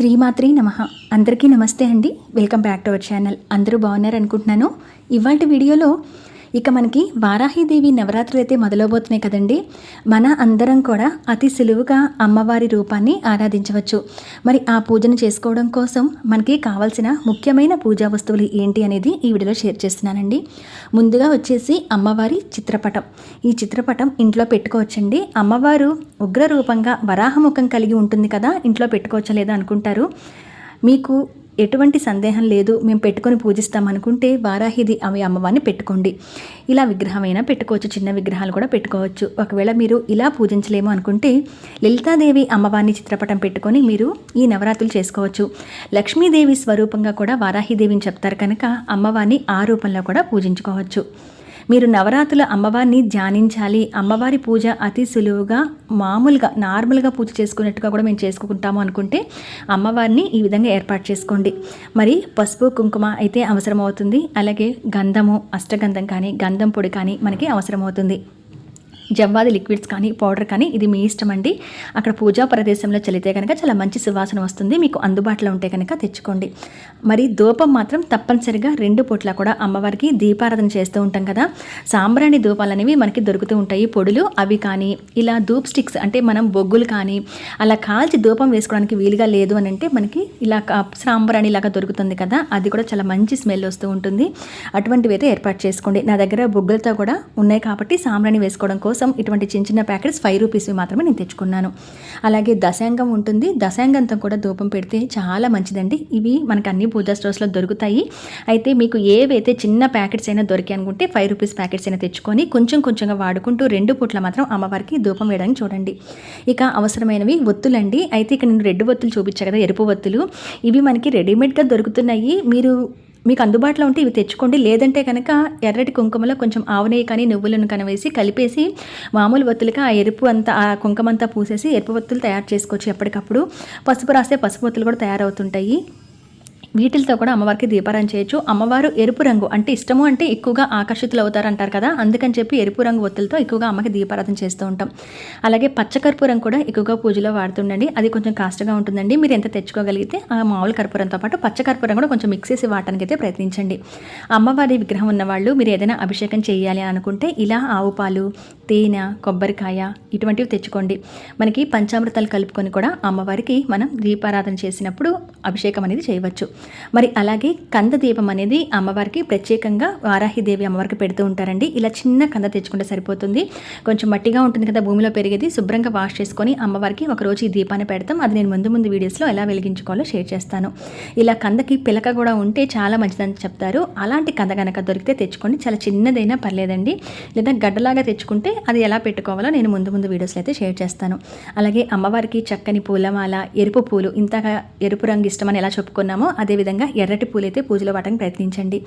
శ్రీమాత్రి నమ. అందరికీ నమస్తే అండి. Welcome back to our channel. అందరూ బాగున్నారు అనుకుంటున్నాను ఇవాళ వీడియోలో ఇక మనకి వారాహిదేవి నవరాత్రులు అయితే మొదలవబోతున్నాయి కదండి. మన అందరం కూడా అతి సులువుగా అమ్మవారి రూపాన్ని ఆరాధించవచ్చు. మరి ఆ పూజను చేసుకోవడం కోసం మనకి కావాల్సిన ముఖ్యమైన పూజా వస్తువులు ఏంటి అనేది ఈ వీడియోలో షేర్ చేస్తున్నానండి. ముందుగా వచ్చేసి అమ్మవారి చిత్రపటం. ఈ చిత్రపటం ఇంట్లో పెట్టుకోవచ్చండి. అమ్మవారు ఉగ్ర రూపంగా వరాహముఖం కలిగి ఉంటుంది కదా ఇంట్లో పెట్టుకోవచ్చా లేదా అనుకుంటారు? మీకు ఎటువంటి సందేహం లేదు మేము పెట్టుకొని పూజిస్తాం అనుకుంటే వారాహిది అవి అమ్మవారిని పెట్టుకోండి. ఇలా విగ్రహమైనా పెట్టుకోవచ్చు చిన్న విగ్రహాలు కూడా పెట్టుకోవచ్చు. ఒకవేళ మీరు ఇలా పూజించలేము అనుకుంటే లలితాదేవి అమ్మవారిని చిత్రపటం పెట్టుకొని మీరు ఈ నవరాత్రులు చేసుకోవచ్చు. లక్ష్మీదేవి స్వరూపంగా కూడా వారాహిదేవిని చెప్తారు కనుక అమ్మవారిని ఆ రూపంలో కూడా పూజించుకోవచ్చు. మీరు నవరాత్రుల అమ్మవారిని ధ్యానించాలి. అమ్మవారి పూజ అతి సులువుగా మామూలుగా నార్మల్గా పూజ చేసుకున్నట్టుగా కూడా మేము చేసుకుంటాము అనుకుంటే అమ్మవారిని ఈ విధంగా ఏర్పాటు చేసుకోండి. మరి పసుపు కుంకుమ అయితే అవసరమవుతుంది. అలాగే గంధము అష్టగంధం కానీ గంధం పొడి కానీ మనకి అవసరమవుతుంది. జవ్వాది లిక్విడ్స్ కానీ పౌడర్ కానీ ఇది మీ ఇష్టం అండి. అక్కడ పూజా ప్రదేశంలో చలితే కనుక చాలా మంచి సువాసన వస్తుంది. మీకు అందుబాటులో ఉంటే కనుక తెచ్చుకోండి. మరి ధూపం మాత్రం తప్పనిసరిగా రెండు పూట్ల కూడా అమ్మవారికి దీపారాధన చేస్తూ ఉంటాం కదా. సాంబ్రాణి ధూపాలు అనేవి మనకి దొరుకుతూ ఉంటాయి. పొడులు అవి కానీ ఇలా ధూప్ స్టిక్స్ అంటే మనం బొగ్గులు కానీ అలా కాల్చి ధూపం వేసుకోవడానికి వీలుగా లేదు అని అంటే మనకి ఇలా కా- సాంబ్రాణి లాగా దొరుకుతుంది కదా. అది కూడా చాలా మంచి స్మెల్ వస్తూ ఉంటుంది. అటువంటివి అయితే ఏర్పాటు చేసుకోండి. నా దగ్గర బొగ్గులతో కూడా ఉన్నాయి కాబట్టి సాంబ్రాణి వేసుకోవడం కోసం ఇటువంటి చిన్న చిన్న ప్యాకెట్స్ ఫైవ్ రూపీస్వి మాత్రమే నేను తెచ్చుకున్నాను. అలాగే దశాంగం ఉంటుంది. దశాంగంతో కూడా ధూపం పెడితే చాలా మంచిదండి. ఇవి మనకు అన్ని పూజా స్టోర్స్లో దొరుకుతాయి. అయితే మీకు ఏవైతే చిన్న ప్యాకెట్స్ అయినా దొరికాయి అనుకుంటే ఫైవ్ రూపీస్ ప్యాకెట్స్ అయినా తెచ్చుకొని కొంచెం కొంచెంగా వాడుకుంటూ రెండు పూట్ల మాత్రం అమ్మవారికి ధూపం వేయడానికి చూడండి. ఇక అవసరమైనవి ఒత్తులండి. అయితే ఇక్కడ నేను రెడ్ ఒత్తులు చూపించా కదా ఎరుపు ఒత్తులు. ఇవి మనకి రెడీమేడ్గా దొరుకుతున్నాయి. మీరు మీకు అందుబాటులో ఉంటే ఇవి తెచ్చుకోండి. లేదంటే కనుక ఎర్రటి కుంకుమలో కొంచెం ఆవునేయి కానీ నువ్వులను కనవేసి కలిపేసి మామూలు ఒత్తులుగా ఆ ఎరుపు అంతా ఆ కుంకమంతా పూసేసి ఎరుపు ఒత్తులు తయారు చేసుకోవచ్చు ఎప్పటికప్పుడు. పసుపు రాస్తే పసుపు ఒత్తులు కూడా తయారవుతుంటాయి. వీటితో కూడా అమ్మవారికి దీపారాయణ చేయొచ్చు. అమ్మవారు ఎరుపు రంగు అంటే ఇష్టము అంటే ఎక్కువగా ఆకర్షితులు అవుతారు అంటారు కదా? అందుకని చెప్పి ఎరుపు రంగు ఒత్తులతో ఎక్కువగా అమ్మకి దీపారాధన చేస్తూ ఉంటాం. అలాగే పచ్చకర్పూరం కూడా ఎక్కువగా పూజలో వాడుతుండండి. అది కొంచెం కాస్ట్గా ఉంటుందండి. మీరు ఎంత తెచ్చుకోగలిగితే ఆ మామూలు కర్పూరంతో పాటు పచ్చకర్పూరం కూడా కొంచెం మిక్స్ చేసి వాడటానికి అయితే ప్రయత్నించండి. అమ్మవారి విగ్రహం ఉన్నవాళ్ళు మీరు ఏదైనా అభిషేకం చేయాలి అనుకుంటే ఇలా ఆవు పాలు తేనె కొబ్బరికాయ ఇటువంటివి తెచ్చుకోండి. మనకి పంచామృతాలు కలుపుకొని కూడా అమ్మవారికి మనం దీపారాధన చేసినప్పుడు అభిషేకం అనేది చేయవచ్చు. మరి అలాగే కంద దీపం అనేది అమ్మవారికి ప్రత్యేకంగా వారాహిదేవి అమ్మవారికి పెడుతూ ఉంటారండి. ఇలా చిన్న కంద తెచ్చుకుంటే సరిపోతుంది. కొంచెం మట్టిగా ఉంటుంది కదా భూమిలో పెరిగేది. శుభ్రంగా వాష్ చేసుకొని అమ్మవారికి ఒకరోజు ఈ దీపాన్ని పెడతాం. అది నేను ముందు ముందు వీడియోస్లో ఎలా వెలిగించుకోవాలో షేర్ చేస్తాను. ఇలా కందకి పిలక కూడా ఉంటే చాలా మంచిదని చెప్తారు. అలాంటి కంద కనుక దొరికితే తెచ్చుకోండి. చాలా చిన్నదైనా పర్లేదండి. లేదా గడ్డలాగా తెచ్చుకుంటే అది ఎలా పెట్టుకోవాలో నేను ముందు ముందు వీడియోస్లో అయితే షేర్ చేస్తాను. అలాగే అమ్మవారికి చక్కని పూలమాల ఎరుపు పూలు ఇంతగా ఎరుపు రంగు ఇష్టమని ఎలా చెప్పుకున్నామో అది అదేవిధంగా ఎర్రటి పూలైతే పూజలో వాడడానికి ప్రయత్నించండి.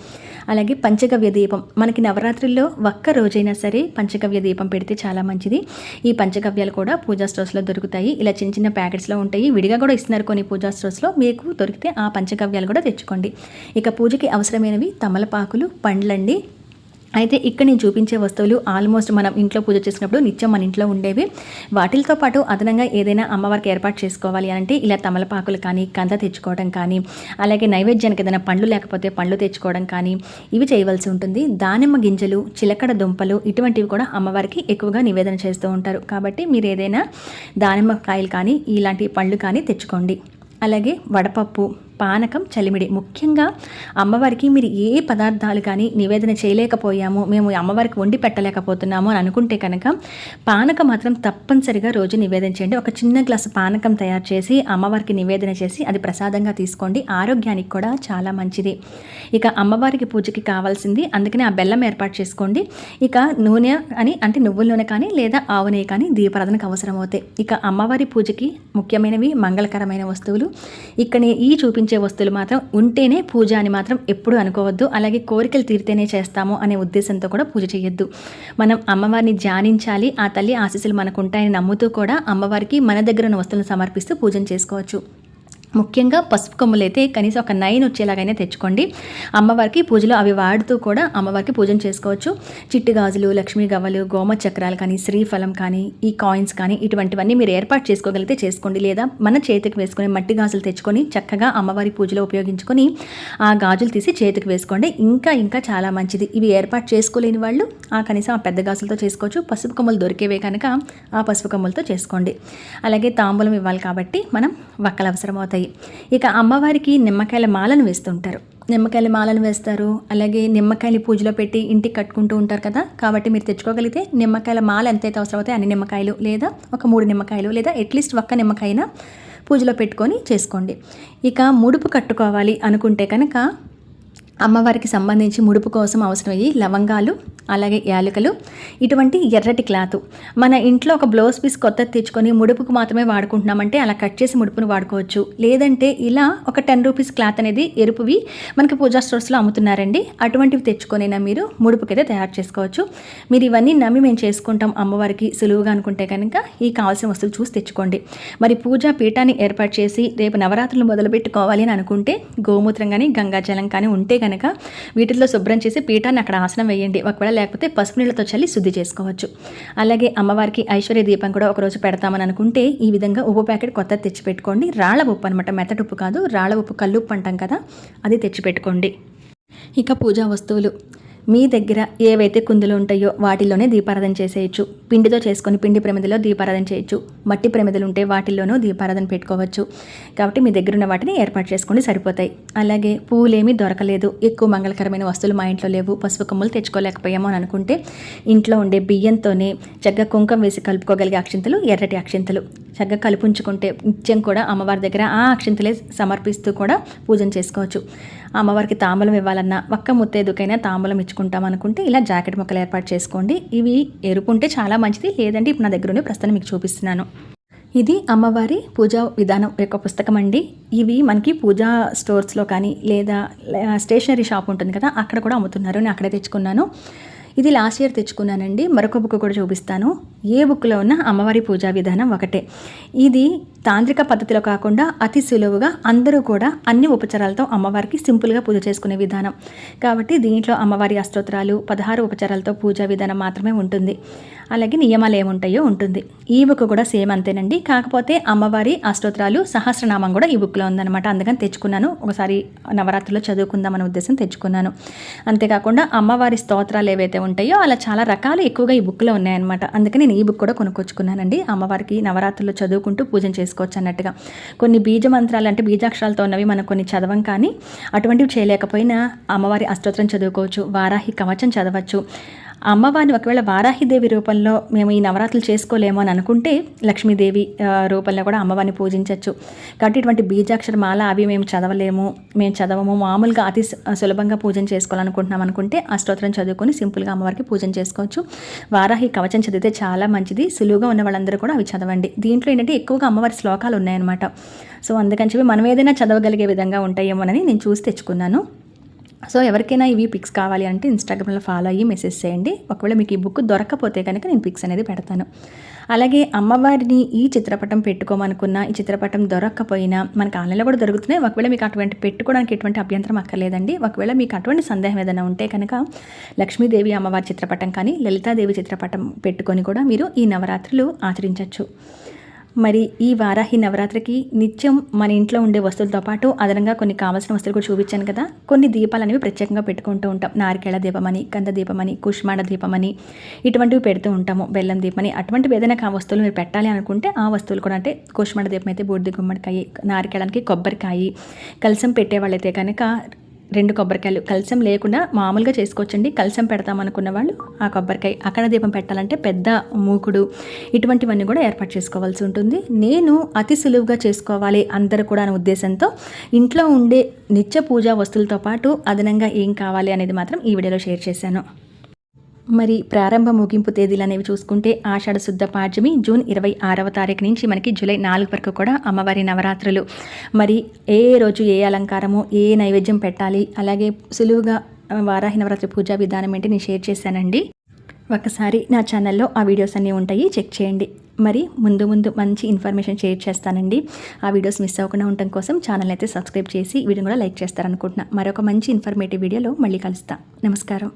అలాగే పంచగవ్య దీపం మనకి నవరాత్రుల్లో ఒక్క రోజైనా సరే పంచగవ్య దీపం పెడితే చాలా మంచిది. ఈ పంచగవ్యాలు కూడా పూజా స్టోర్స్లో దొరుకుతాయి. ఇలా చిన్న చిన్న ప్యాకెట్స్లో ఉంటాయి. విడిగా కూడా ఇస్తున్నారు కొన్ని పూజా స్టోర్స్లో. మీకు దొరికితే ఆ పంచగవ్యాలు కూడా తెచ్చుకోండి. ఇక పూజకి అవసరమైనవి తమలపాకులు పండ్లండి. అయితే ఇక్కడ నేను చూపించే వస్తువులు ఆల్మోస్ట్ మనం ఇంట్లో పూజ చేసినప్పుడు నిత్యం మన ఇంట్లో ఉండేవి. వాటితో పాటు అదనంగా ఏదైనా అమ్మవారికి ఏర్పాటు చేసుకోవాలి అంటే ఇలా తమలపాకులు కానీ కంద తెచ్చుకోవడం కానీ అలాగే నైవేద్యానికి ఏదైనా పండ్లు లేకపోతే పండ్లు తెచ్చుకోవడం కానీ ఇవి చేయవలసి ఉంటుంది. దానిమ్మ గింజలు చిలకడ దుంపలు ఇటువంటివి కూడా అమ్మవారికి ఎక్కువగా నివేదన చేస్తూ ఉంటారు. కాబట్టి మీరు ఏదైనా దానిమ్మ కాయలు కానీ ఇలాంటి పండ్లు కానీ తెచ్చుకోండి. అలాగే వడపప్పు పానకం చలిమిడి. ముఖ్యంగా అమ్మవారికి మీరు ఏ పదార్థాలు కానీ నివేదన చేయలేకపోయాము మేము అమ్మవారికి వండి పెట్టలేకపోతున్నాము అని అనుకుంటే కనుక పానకం మాత్రం తప్పనిసరిగా రోజు నివేదన చేయండి. ఒక చిన్న గ్లాసు పానకం తయారు చేసి అమ్మవారికి నివేదన చేసి అది ప్రసాదంగా తీసుకోండి. ఆరోగ్యానికి కూడా చాలా మంచిది. ఇక అమ్మవారికి పూజకి కావాల్సింది అందుకనే ఆ బెల్లం ఏర్పాటు చేసుకోండి. ఇక నూనె అని అంటే నువ్వుల నూనె కానీ లేదా ఆవు నెయ్యి కానీ దీపారాధనకు అవసరం అవుతాయి ఇక అమ్మవారి పూజకి ముఖ్యమైనవి మంగళకరమైన వస్తువులు. ఇక్కడ ఈ చూపించే వస్తువులు మాత్రం ఉంటేనే పూజ అని మాత్రం ఎప్పుడు అనుకోవద్దు. అలాగే కోరికలు తీరితేనే చేస్తాము అనే ఉద్దేశంతో కూడా పూజ చేయొద్దు. మనం అమ్మవారిని ధ్యానించాలి ఆ తల్లి ఆశీస్సులు మనకు ఉంటాయని నమ్ముతూ కూడా అమ్మవారికి మన దగ్గర ఉన్న వస్తువులను సమర్పిస్తూ పూజను చేసుకోవచ్చు. ముఖ్యంగా పసుపు కొమ్ములు అయితే కనీసం ఒక నైన్ వచ్చేలాగైనా తెచ్చుకోండి. అమ్మవారికి పూజలో అవి వాడుతూ కూడా అమ్మవారికి పూజను చేసుకోవచ్చు. చిట్టి గాజులు లక్ష్మీ గవ్వలు గోమ చక్రాలు కానీ శ్రీఫలం కానీ ఈ కాయిన్స్ కానీ ఇటువంటివన్నీ మీరు ఏర్పాటు చేసుకోగలిగితే చేసుకోండి. లేదా మన చేతికి వేసుకొని మట్టి గాజులు తెచ్చుకొని చక్కగా అమ్మవారి పూజలో ఉపయోగించుకొని ఆ గాజులు తీసి చేతికి వేసుకోండి. ఇంకా ఇంకా చాలా మంచిది. ఇవి ఏర్పాటు చేసుకోలేని వాళ్ళు ఆ కనీసం ఆ పెద్ద గాజులతో చేసుకోవచ్చు. పసుపు కొమ్మలు దొరికేవే కనుక ఆ పసుపు కొమ్మలతో చేసుకోండి. అలాగే తాంబూలం ఇవ్వాలి కాబట్టి మనం వక్కలు అవసరం అవుతాయి ఇక అమ్మవారికి నిమ్మకాయల మాలను వేస్తుంటారు. నిమ్మకాయల మాలను వేస్తారు. అలాగే నిమ్మకాయలు పూజలో పెట్టి ఇంటికి కట్టుకుంటూ ఉంటారు కదా. కాబట్టి మీరు తెచ్చుకోగలిగితే నిమ్మకాయల మాల ఎంతైతే అవసరం అవుతాయి అన్ని నిమ్మకాయలు లేదా ఒక మూడు నిమ్మకాయలు లేదా అట్లీస్ట్ ఒక్క నిమ్మకాయన పూజలో పెట్టుకొని చేసుకోండి. ఇక ముడుపు కట్టుకోవాలి అనుకుంటే కనుక అమ్మవారికి సంబంధించి ముడుపు కోసం అవసరమయ్యి లవంగాలు అలాగే యాలకులు. ఇటువంటి ఎర్రటి క్లాత్. మన ఇంట్లో ఒక బ్లౌజ్ పీస్ కొత్తది తెచ్చుకొని ముడుపుకు మాత్రమే వాడుకుంటున్నామంటే అలా కట్ చేసి ముడుపును వాడుకోవచ్చు. లేదంటే ఇలా ఒక టెన్ రూపీస్ క్లాత్ అనేది ఎరుపువి మనకి పూజా స్టోర్స్లో అమ్ముతున్నారండి. అటువంటివి తెచ్చుకొనైనా మీరు ముడుపుకైతే తయారు చేసుకోవచ్చు. మీరు ఇవన్నీ నమ్మి మేము చేసుకుంటాం అమ్మవారికి సులువుగా అనుకుంటే కనుక ఈ కావాల్సిన వస్తువులు చూసి తెచ్చుకోండి. మరి పూజా పీఠాన్ని ఏర్పాటు చేసి రేపు నవరాత్రులు మొదలుపెట్టుకోవాలి అని అనుకుంటే గోమూత్రం కానీ గంగాజలం కానీ ఉంటే కనుక వీటిల్లో శుభ్రం చేసి పీఠాన్ని అక్కడ ఆసనం వేయండి. ఒకవేళ లేకపోతే పసుపు నీళ్ళతో చల్లి శుద్ధి చేసుకోవచ్చు. అలాగే అమ్మవారికి ఐశ్వర్య దీపం కూడా ఒకరోజు పెడతామని అనుకుంటే ఈ విధంగా ఉప్పు ప్యాకెట్ కొత్త తెచ్చిపెట్టుకోండి. రాళ్ళ ఉప్పు అనమాట మెత్తటి ఉప్పు కాదు రాళ్ళ ఉప్పు కల్లుప్పు అంటాం కదా అది తెచ్చిపెట్టుకోండి. ఇక పూజా వస్తువులు. మీ దగ్గర ఏవైతే కుందులు ఉంటాయో వాటిల్లోనే దీపారాధన చేసేయచ్చు. పిండితో చేసుకొని పిండి ప్రమిదలో దీపారాధన చేయొచ్చు. మట్టి ప్రమిదలు ఉంటే వాటిల్లోనూ దీపారాధన పెట్టుకోవచ్చు. కాబట్టి మీ దగ్గర ఉన్న వాటిని ఏర్పాటు చేసుకుని సరిపోతాయి. అలాగే పూలేమీ దొరకలేదు. ఎక్కువ మంగళకరమైన వస్తువులు మా ఇంట్లో లేవు. పసుపు కొమ్ములు తెచ్చుకోలేకపోయాము అని అనుకుంటే ఇంట్లో ఉండే బియ్యంతోనే చక్కగా కుంకం వేసి కలుపుకోగలిగే అక్షింతలు ఎర్రటి అక్షింతలు. చక్కగా కలుపుంచుకుంటే నిత్యం కూడా అమ్మవారి దగ్గర ఆ అక్షింతలే సమర్పిస్తూ కూడా పూజన చేసుకోవచ్చు. అమ్మవారికి తాంబూలం ఇవ్వాలన్నా ఒక్క ముత్తేదుకైనా తాంబూలం ఇచ్చుకుంటాం అనుకుంటే ఇలా జాకెట్ మొక్కలు ఏర్పాటు చేసుకోండి. ఇవి ఎరుపు ఉంటే చాలా మంచిది. లేదంటే ఇప్పుడు నా దగ్గర ఉండే ప్రస్తుతం మీకు చూపిస్తున్నాను. ఇది అమ్మవారి పూజా విధానం యొక్క పుస్తకం అండి. ఇవి మనకి పూజా స్టోర్స్లో కానీ లేదా స్టేషనరీ షాప్ ఉంటుంది కదా అక్కడ కూడా అమ్ముతున్నారు. నేను అక్కడే తెచ్చుకున్నాను. ఇది లాస్ట్ ఇయర్ తెచ్చుకున్నానండి. మరొక బుక్ కూడా చూపిస్తాను. ఏ బుక్లో ఉన్న అమ్మవారి పూజా విధానం ఒకటే. ఇది తాంత్రిక పద్ధతిలో కాకుండా అతి సులువుగా అందరూ కూడా అన్ని ఉపచారాలతో అమ్మవారికి సింపుల్గా పూజ చేసుకునే విధానం. కాబట్టి దీంట్లో అమ్మవారి అస్తోత్రాలు పదహారు ఉపచారాలతో పూజా విధానం మాత్రమే ఉంటుంది. అలాగే నియమాలు ఏముంటాయో ఉంటుంది. ఈ బుక్ కూడా సేమ్ అంతేనండి. కాకపోతే అమ్మవారి అష్టోత్తరాలు సహస్రనామం కూడా ఈ బుక్లో ఉందన్నమాట. అందుకని తెచ్చుకున్నాను. ఒకసారి నవరాత్రిలో చదువుకుందామనే ఉద్దేశం తెచ్చుకున్నాను. అంతేకాకుండా అమ్మవారి స్తోత్రాలు ఏవైతే ఉంటాయో అలా చాలా రకాలు ఎక్కువగా ఈ బుక్లో ఉన్నాయన్నమాట. అందుకే నేను ఈ బుక్ కూడా కొనుక్కొచ్చుకున్నానండి. అమ్మవారికి నవరాత్రుల్లో చదువుకుంటూ పూజ చేసుకోవచ్చు అన్నట్టుగా. కొన్ని బీజ మంత్రాలు అంటే బీజాక్షరాలతో ఉన్నవి మనం కొన్ని చదవం కానీ అటువంటివి చేయలేకపోయినా అమ్మవారి అష్టోత్తరం చదువుకోవచ్చు వారాహి కవచం చదవచ్చు అమ్మవారిని ఒకవేళ వారాహిదేవి రూపంలో మేము ఈ నవరాత్రులు చేసుకోలేమో అని అనుకుంటే లక్ష్మీదేవి రూపంలో కూడా అమ్మవారిని పూజించవచ్చు కాబట్టి ఇటువంటి బీజాక్షర మాల అవి మేము చదవలేము. మేము చదవము. మామూలుగా అతి సులభంగా పూజన చేసుకోవాలనుకుంటున్నాం అనుకుంటే అష్టోత్తరం చదువుకొని సింపుల్గా అమ్మవారికి పూజన చేసుకోవచ్చు. వారాహి కవచం చదివితే చాలా మంచిది. సులువుగా ఉన్న వాళ్ళందరూ కూడా అవి చదవండి. దీంట్లో ఏంటంటే ఎక్కువగా అమ్మవారి శ్లోకాలు ఉన్నాయన్నమాట. సో అందుకని చెప్పి మనం ఏదైనా చదవగలిగే విధంగా ఉంటాయేమోనని నేను చూసి తెచ్చుకున్నాను. సో ఎవరికైనా ఇవి పిక్స్ కావాలి అంటే ఇన్స్టాగ్రామ్లో ఫాలో అయ్యి మెసేజ్ చేయండి. ఒకవేళ మీకు ఈ బుక్ దొరకపోతే కనుక నేను పిక్స్ అనేది పెడతాను. అలాగే అమ్మవారిని ఈ చిత్రపటం పెట్టుకోమనుకున్న ఈ చిత్రపటం దొరక్కపోయినా మనకు ఆన్లైన్లో కూడా దొరుకుతున్నాయి. ఒకవేళ మీకు అటువంటి పెట్టుకోవడానికి ఎటువంటి అభ్యంతరం అక్కర్లేదండి. ఒకవేళ మీకు అటువంటి సందేహం ఏదైనా ఉంటే కనుక లక్ష్మీదేవి అమ్మవారి చిత్రపటం కానీ లలితాదేవి చిత్రపటం పెట్టుకొని కూడా మీరు ఈ నవరాత్రులు ఆచరించవచ్చు మరి ఈ వారాహి నవరాత్రికి నిత్యం మన ఇంట్లో ఉండే వస్తువులతో పాటు అదనంగా కొన్ని కావాల్సిన వస్తువులు కూడా చూపించాను కదా. కొన్ని దీపాలు అనేవి ప్రత్యేకంగా పెట్టుకుంటూ ఉంటాం. నారికేళ దీపమని కంద దీపమని కుష్మాడ దీపమని ఇటువంటివి పెడుతూ ఉంటాము. బెల్లం దీపమని అటువంటివి ఏదైనా ఆ వస్తువులు మీరు పెట్టాలి అనుకుంటే ఆ వస్తువులు కూడా అంటే కుష్మాడ దీపం అయితే బూడిది గుమ్మడికాయ నారికేళానికి కొబ్బరికాయ కలసం పెట్టేవాళ్ళైతే కనుక రెండు కొబ్బరికాయలు. కలసం లేకుండా మామూలుగా చేసుకోవచ్చండి. కలసం పెడతామనుకున్న వాళ్ళు ఆ కొబ్బరికాయ అక్కడ దీపం పెట్టాలంటే పెద్ద మూకుడు. ఇటువంటివన్నీ కూడా ఏర్పాటు చేసుకోవాల్సి ఉంటుంది. నేను అతి సులువుగా చేసుకోవాలి అందరూ కూడా అనే ఉద్దేశంతో ఇంట్లో ఉండే నిత్య పూజా వస్తువులతో పాటు అదనంగా ఏం కావాలి అనేది మాత్రం ఈ వీడియోలో షేర్ చేశాను. మరి ప్రారంభ ముగింపు తేదీలు అనేవి చూసుకుంటే ఆషాఢ శుద్ధ పాడ్యమి జూన్ ఇరవై ఆరవ తారీఖు నుంచి మనకి జూలై నాలుగు వరకు కూడా అమ్మవారి నవరాత్రులు. మరి ఏ రోజు ఏ అలంకారము ఏ నైవేద్యం పెట్టాలి అలాగే సులువుగా వారాహి నవరాత్రి పూజా విధానం ఏంటి నేను షేర్ చేశానండి. ఒకసారి నా ఛానల్లో ఆ వీడియోస్ అన్నీ ఉంటాయి చెక్ చేయండి. మరి ముందు ముందు మంచి ఇన్ఫర్మేషన్ షేర్ చేస్తానండి. ఆ వీడియోస్ మిస్ అవ్వకుండా ఉండటం కోసం ఛానల్ అయితే సబ్స్క్రైబ్ చేసి వీడియో కూడా లైక్ చేస్తారనుకుంటున్నా. మరొక మంచి ఇన్ఫర్మేటివ్ వీడియోలో మళ్ళీ కలుస్తా. నమస్కారం.